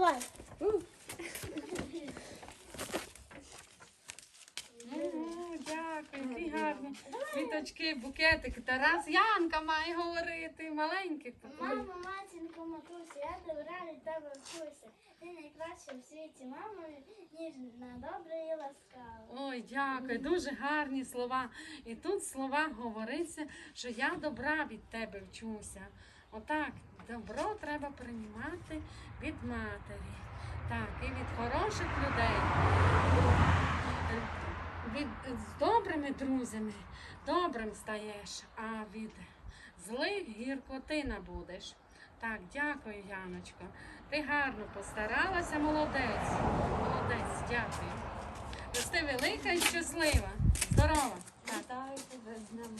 Давай. Дякую, які гарні квіточки, букетики. Тарас Янка має говорити, маленьких. Мамо, матінко, матусю, я добра від тебе вчуся. Ти найкраща в світі, мамо, ніжна, добра і ласкава. Ой, дякую, дуже гарні слова. І тут в словах говориться, що я добра від тебе вчуся. Отак, добро треба приймати від матері. Так, і від хороших людей. Від, з добрими друзями добрим стаєш, а від злих гіркоти набудеш. Так, дякую, Яночко. Ти гарно постаралася, молодець. Молодець, дякую. Рости велика і щаслива. Здорова. Вітаю тебе з Днем.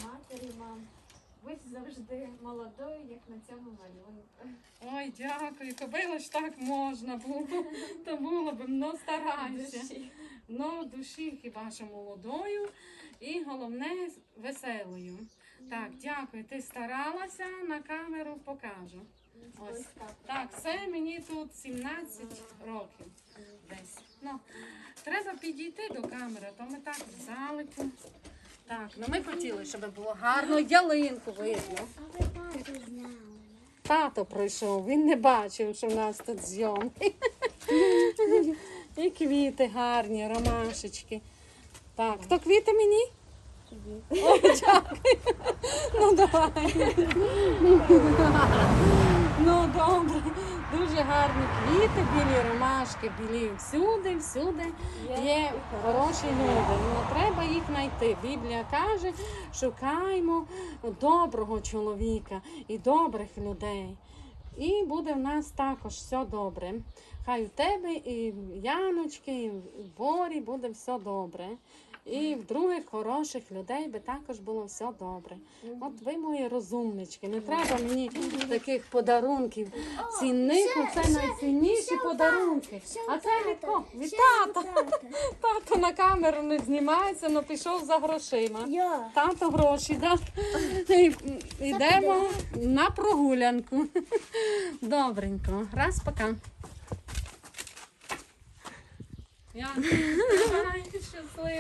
Будь завжди молодою, як на цьому малюнку. Ой, дякую. Коби ж так можна було, то було б, ну старайся. Душі. Ну, душі хіба що молодою і головне веселою. Так, дякую. Ти старалася, на камеру покажу. Ось. Так, це мені тут 17 років десь. Ну, треба підійти до камери, то ми так в залику. Так, ну ми хотіли, щоб було гарно ялинку видно. Тато пройшов, він не бачив, що в нас тут зйомки. І квіти гарні, ромашечки. Так, хто квіти мені? О, дякую. Ну давай. Ну добре. Дуже гарні квіти, білі ромашки, білі всюди, всюди є хороші люди. Ну, треба їх знайти. Біблія каже, шукаймо доброго чоловіка і добрих людей. І буде в нас також все добре. Хай у тебе і в Яночки, і в Борі буде все добре. І в других хороших людей би також було все добре. От ви мої розумнички, не треба мені таких подарунків цінних, це найцінніші подарунки. А це від кого? Від тата. Тато на камеру не знімається, але пішов за грошима. Тато гроші, да? І- Йдемо на прогулянку. Добренько. Раз, пока. Я щасливо.